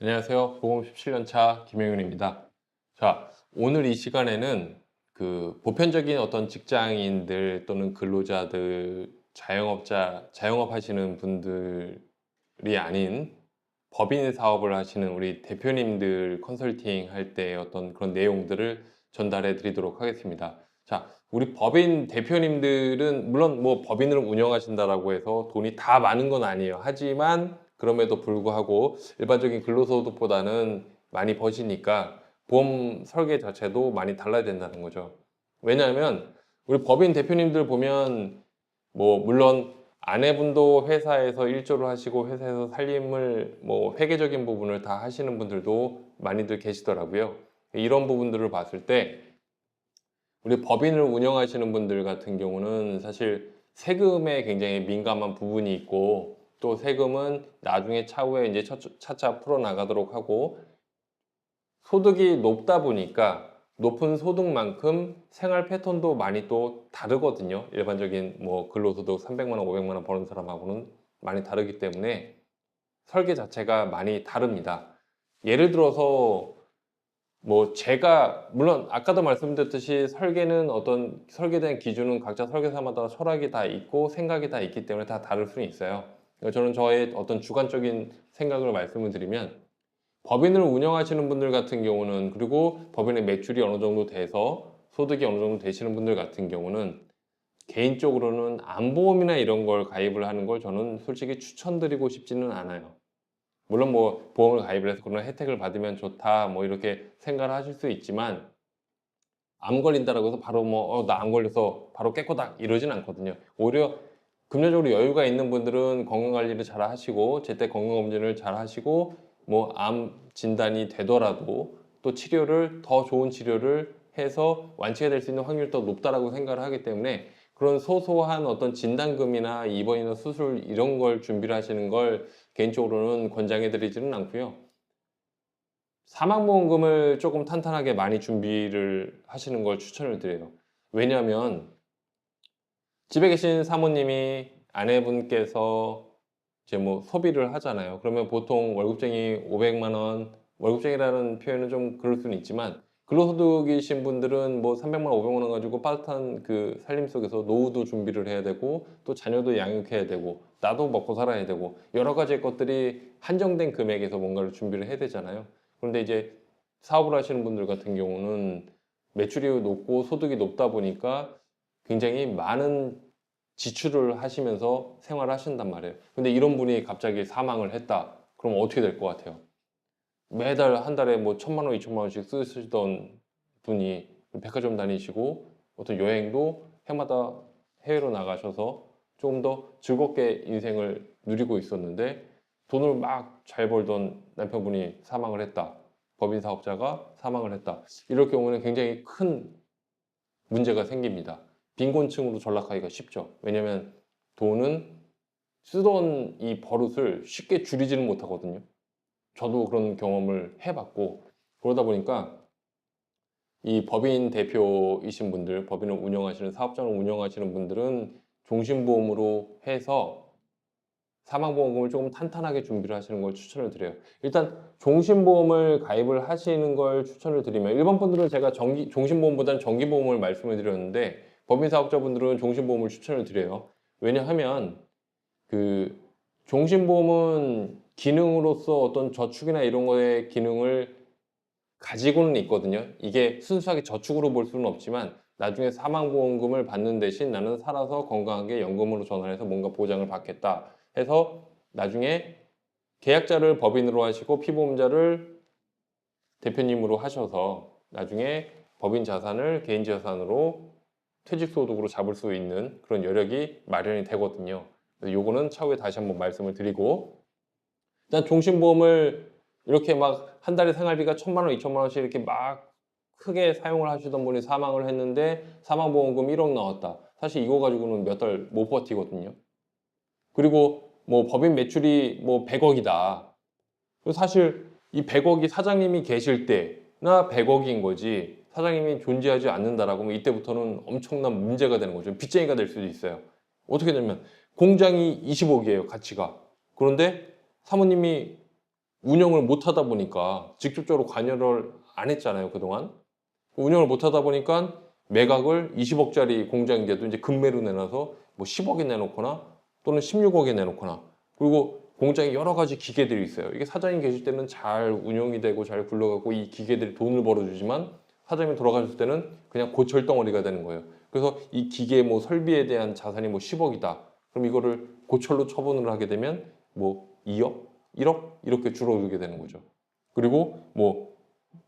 안녕하세요. 보험 17년차 김영윤입니다. 자, 오늘 이 시간에는 그 보편적인 어떤 직장인들 또는 근로자들, 자영업자, 자영업 하시는 분들이 아닌 법인 사업을 하시는 우리 대표님들 컨설팅 할 때 어떤 그런 내용들을 전달해 드리도록 하겠습니다. 자, 우리 법인 대표님들은 물론 뭐 법인을 운영하신다라고 해서 돈이 다 많은 건 아니에요. 하지만 그럼에도 불구하고 일반적인 근로소득보다는 많이 버시니까 보험 설계 자체도 많이 달라야 된다는 거죠. 왜냐하면 우리 법인 대표님들 보면 뭐 물론 아내분도 회사에서 일조를 하시고 회사에서 살림을 뭐 회계적인 부분을 다 하시는 분들도 많이들 계시더라고요. 이런 부분들을 봤을 때 우리 법인을 운영하시는 분들 같은 경우는 사실 세금에 굉장히 민감한 부분이 있고 또 세금은 나중에 차후에 이제 차- 차차 풀어 나가도록 하고 소득이 높다 보니까 높은 소득만큼 생활 패턴도 많이 또 다르거든요. 일반적인 뭐 근로소득 300만 원, 500만 원 버는 사람하고는 많이 다르기 때문에 설계 자체가 많이 다릅니다. 예를 들어서 뭐 제가 물론 아까도 말씀드렸듯이 설계는 어떤 설계된 기준은 각자 설계사마다 철학이 다 있고 생각이 다 있기 때문에 다 다를 수는 있어요. 그러니까 저는 저의 어떤 주관적인 생각을 말씀을 드리면 법인을 운영하시는 분들 같은 경우는 그리고 법인의 매출이 어느 정도 돼서 소득이 어느 정도 되시는 분들 같은 경우는 개인적으로는 안보험이나 이런 걸 가입을 하는 걸 저는 솔직히 추천드리고 싶지는 않아요. 물론 뭐 보험을 가입을 해서 그런 혜택을 받으면 좋다 뭐 이렇게 생각을 하실 수 있지만 암 걸린다라고 해서 바로 뭐 나 안 걸려서 바로 깨꼬닥 이러진 않거든요. 오히려 금전적으로 여유가 있는 분들은 건강 관리를 잘 하시고 제때 건강 검진을 잘 하시고 뭐 암 진단이 되더라도 또 치료를 더 좋은 치료를 해서 완치가 될 수 있는 확률이 더 높다라고 생각을 하기 때문에 그런 소소한 어떤 진단금이나 입원이나 수술 이런 걸 준비를 하시는 걸 개인적으로는 권장해 드리지는 않고요. 사망보험금을 조금 탄탄하게 많이 준비를 하시는 걸 추천을 드려요. 왜냐하면 집에 계신 사모님이 아내분께서 이제 뭐 소비를 하잖아요. 그러면 보통 월급쟁이 500만 원, 월급쟁이라는 표현은 좀 그럴 수는 있지만 근로소득이신 분들은 뭐 300만 원, 500만 원 가지고 빠듯한 그 살림 속에서 노후도 준비를 해야 되고 또 자녀도 양육해야 되고 나도 먹고 살아야 되고 여러 가지 것들이 한정된 금액에서 뭔가를 준비를 해야 되잖아요. 그런데 이제 사업을 하시는 분들 같은 경우는 매출이 높고 소득이 높다 보니까 굉장히 많은 지출을 하시면서 생활을 하신단 말이에요. 근데 이런 분이 갑자기 사망을 했다. 그럼 어떻게 될 것 같아요? 매달 한 달에 뭐 천만 원, 이천만 원씩 쓰시던 분이 백화점 다니시고 어떤 여행도 해마다 해외로 나가셔서 조금 더 즐겁게 인생을 누리고 있었는데 돈을 막 잘 벌던 남편분이 사망을 했다. 법인 사업자가 사망을 했다. 이럴 경우는 굉장히 큰 문제가 생깁니다. 빈곤층으로 전락하기가 쉽죠. 왜냐하면 돈은 쓰던 이 버릇을 쉽게 줄이지는 못하거든요. 저도 그런 경험을 해봤고 그러다 보니까 이 법인 대표이신 분들, 법인을 운영하시는 사업장을 운영하시는 분들은 종신보험으로 해서 사망보험금을 조금 탄탄하게 준비를 하시는 걸 추천을 드려요. 일단 종신보험을 가입을 하시는 걸 추천을 드리면 일반 분들은 제가 정기, 종신보험보다는 정기보험을 말씀을 드렸는데 법인 사업자분들은 종신보험을 추천을 드려요. 왜냐하면 그 종신보험은 기능으로서 어떤 저축이나 이런 거의 기능을 가지고는 있거든요. 이게 순수하게 저축으로 볼 수는 없지만 나중에 사망보험금을 받는 대신 나는 살아서 건강하게 연금으로 전환해서 뭔가 보장을 받겠다 해서 나중에 계약자를 법인으로 하시고 피보험자를 대표님으로 하셔서 나중에 법인 자산을 개인 자산으로 퇴직소득으로 잡을 수 있는 그런 여력이 마련이 되거든요. 요거는 차후에 다시 한번 말씀을 드리고 일단 종신보험을 이렇게 막 한 달에 생활비가 천만 원, 이천만 원씩 이렇게 막 크게 사용을 하시던 분이 사망을 했는데 사망보험금 1억 나왔다. 사실 이거 가지고는 몇 달 못 버티거든요. 그리고 뭐 법인 매출이 뭐 100억이다. 사실 이 100억이 사장님이 계실 때나 100억인 거지 사장님이 존재하지 않는다라고 하면 이때부터는 엄청난 문제가 되는 거죠. 빚쟁이가 될 수도 있어요. 어떻게 되면 공장이 20억이에요, 가치가. 그런데 사모님이 운영을 못 하다 보니까 직접적으로 관여를 안 했잖아요, 그동안. 운영을 못 하다 보니까 매각을 20억짜리 공장인데도 이제 금매로 내놔서 뭐 10억에 내놓거나 또는 16억에 내놓거나 그리고 공장에 여러 가지 기계들이 있어요. 이게 사장님 계실 때는 잘 운영이 되고 잘 굴러가고 이 기계들이 돈을 벌어주지만 사장님이 돌아가실 때는 그냥 고철 덩어리가 되는 거예요. 그래서 이 기계 뭐 설비에 대한 자산이 뭐 10억이다. 그럼 이거를 고철로 처분을 하게 되면 뭐 2억, 1억 이렇게 줄어들게 되는 거죠. 그리고 뭐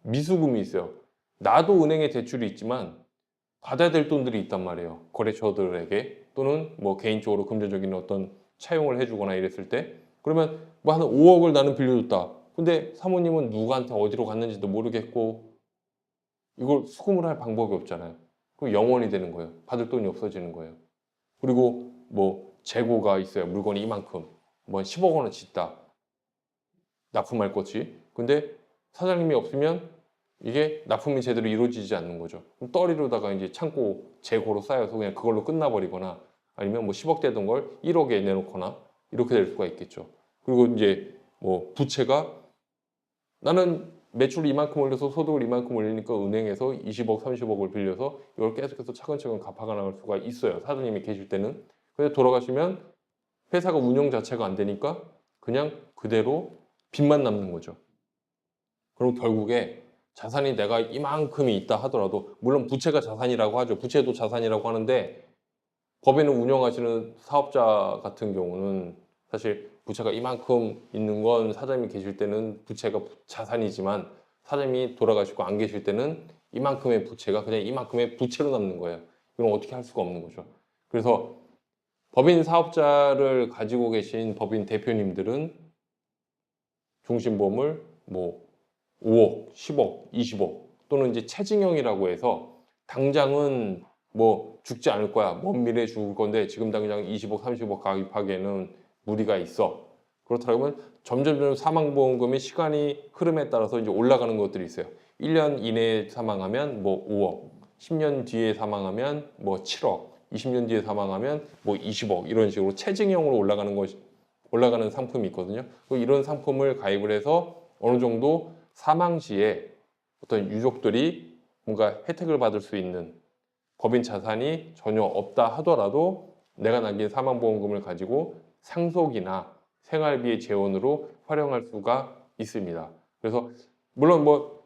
미수금이 있어요. 나도 은행에 대출이 있지만 받아야 될 돈들이 있단 말이에요. 거래처들에게 또는 뭐 개인적으로 금전적인 어떤 차용을 해주거나 이랬을 때 그러면 뭐 한 5억을 나는 빌려줬다. 근데 사모님은 누구한테 어디로 갔는지도 모르겠고 이걸 수금을 할 방법이 없잖아요. 그럼 영원이 되는 거예요. 받을 돈이 없어지는 거예요. 그리고 뭐 재고가 있어요. 물건이 이만큼 뭐 10억 원어치 있다. 납품할 것이. 근데 사장님이 없으면 이게 납품이 제대로 이루어지지 않는 거죠. 그럼 떨이로다가 이제 창고 재고로 쌓여서 그냥 그걸로 끝나버리거나 아니면 뭐 10억 되던 걸 1억에 내놓거나 이렇게 될 수가 있겠죠. 그리고 이제 뭐 부채가 나는 매출 이만큼 올려서 소득을 이만큼 올리니까 은행에서 20억, 30억을 빌려서 이걸 계속해서 차근차근 갚아가 나갈 수가 있어요. 사장님이 계실 때는. 근데 돌아가시면 회사가 운영 자체가 안 되니까 그냥 그대로 빚만 남는 거죠. 그럼 결국에 자산이 내가 이만큼이 있다 하더라도 물론 부채가 자산이라고 하죠. 부채도 자산이라고 하는데 법인을 운영하시는 사업자 같은 경우는 사실 부채가 이만큼 있는 건 사장님이 계실 때는 부채가 자산이지만 사장님이 돌아가시고 안 계실 때는 이만큼의 부채가 그냥 이만큼의 부채로 남는 거예요. 이건 어떻게 할 수가 없는 거죠. 그래서 법인 사업자를 가지고 계신 법인 대표님들은 종신보험을 뭐 5억, 10억, 20억 또는 이제 체증형이라고 해서 당장은 뭐 죽지 않을 거야. 먼 미래에 죽을 건데 지금 당장 20억, 30억 가입하기에는 무리가 있어. 그렇다면 점점점 사망보험금이 시간이 흐름에 따라서 이제 올라가는 것들이 있어요. 1년 이내에 사망하면 뭐 5억, 10년 뒤에 사망하면 뭐 7억, 20년 뒤에 사망하면 뭐 20억 이런 식으로 체증형으로 올라가는 것이 올라가는 상품이 있거든요. 이런 상품을 가입을 해서 어느 정도 사망 시에 어떤 유족들이 뭔가 혜택을 받을 수 있는 법인 자산이 전혀 없다 하더라도 내가 남긴 사망보험금을 가지고 상속이나 생활비의 재원으로 활용할 수가 있습니다. 그래서 물론 뭐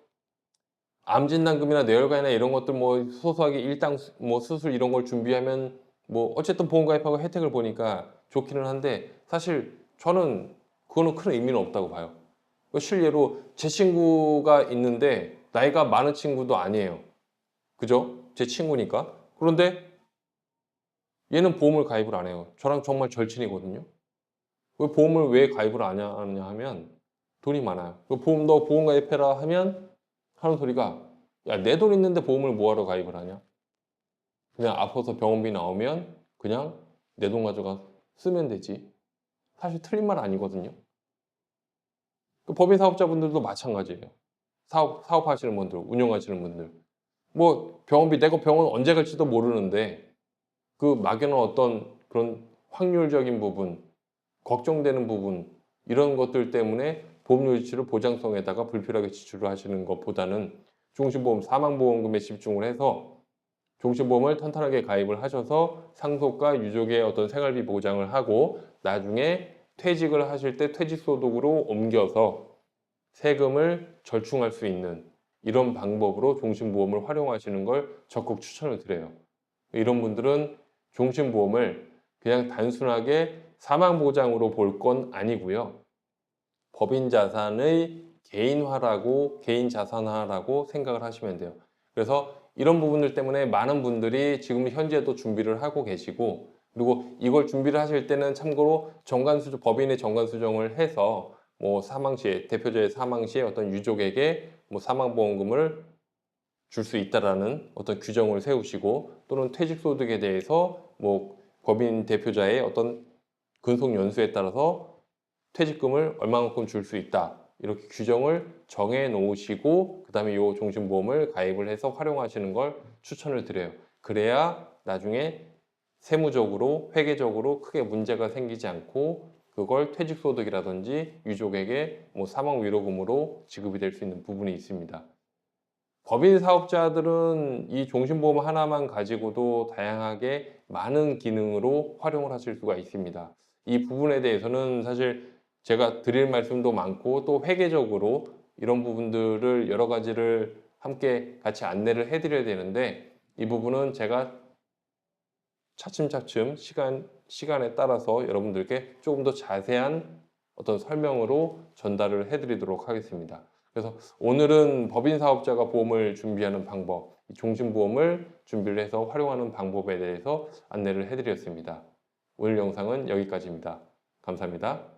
암진단금이나 뇌혈관이나 이런 것들 뭐 소소하게 일당 수- 뭐 수술 이런 걸 준비하면 뭐 어쨌든 보험 가입하고 혜택을 보니까 좋기는 한데 사실 저는 그거는 큰 의미는 없다고 봐요. 그 실례로 제 친구가 있는데 나이가 많은 친구도 아니에요. 그죠? 제 친구니까. 그런데 얘는 보험을 가입을 안 해요. 저랑 정말 절친이거든요. 그 보험을 왜 가입을 안 하냐 하면 돈이 많아요. 그 보험 너 보험 가입해라 하면 하는 소리가 야 내 돈 있는데 보험을 뭐하러 가입을 하냐? 그냥 아파서 병원비 나오면 그냥 내 돈 가져가 쓰면 되지. 사실 틀린 말 아니거든요. 그 법인 사업자분들도 마찬가지예요. 사업 사업하시는 분들, 운영하시는 분들. 뭐 병원비 내가 병원 언제 갈지도 모르는데 그 막연한 어떤 그런 확률적인 부분, 걱정되는 부분 이런 것들 때문에 보험료 지출을 보장성에다가 불필요하게 지출을 하시는 것보다는 종신보험 사망보험금에 집중을 해서 종신보험을 탄탄하게 가입을 하셔서 상속과 유족의 어떤 생활비 보장을 하고 나중에 퇴직을 하실 때 퇴직소득으로 옮겨서 세금을 절충할 수 있는 이런 방법으로 종신보험을 활용하시는 걸 적극 추천을 드려요. 이런 분들은 종신보험을 그냥 단순하게 사망보장으로 볼 건 아니고요. 법인 자산의 개인화라고 개인 자산화라고 생각을 하시면 돼요. 그래서 이런 부분들 때문에 많은 분들이 지금 현재도 준비를 하고 계시고 그리고 이걸 준비를 하실 때는 참고로 정관수정 법인의 정관수정을 해서 뭐 사망 시에 대표자의 사망 시에 어떤 유족에게 뭐 사망보험금을 줄 수 있다라는 어떤 규정을 세우시고 또는 퇴직 소득에 대해서 뭐 법인 대표자의 어떤 근속 연수에 따라서 퇴직금을 얼마만큼 줄 수 있다 이렇게 규정을 정해 놓으시고 그 다음에 이 종신보험을 가입을 해서 활용하시는 걸 추천을 드려요 그래야 나중에 세무적으로 회계적으로 크게 문제가 생기지 않고 그걸 퇴직소득이라든지 유족에게 뭐 사망 위로금으로 지급이 될 수 있는 부분이 있습니다. 법인 사업자들은 이 종신보험 하나만 가지고도 다양하게 많은 기능으로 활용을 하실 수가 있습니다. 이 부분에 대해서는 사실 제가 드릴 말씀도 많고 또 회계적으로 이런 부분들을 여러 가지를 함께 같이 안내를 해드려야 되는데 이 부분은 제가 차츰차츰 시간, 시간에 따라서 여러분들께 조금 더 자세한 어떤 설명으로 전달을 해드리도록 하겠습니다. 그래서 오늘은 법인 사업자가 보험을 준비하는 방법, 이 종신보험을 준비를 해서 활용하는 방법에 대해서 안내를 해드렸습니다. 오늘 영상은 여기까지입니다. 감사합니다.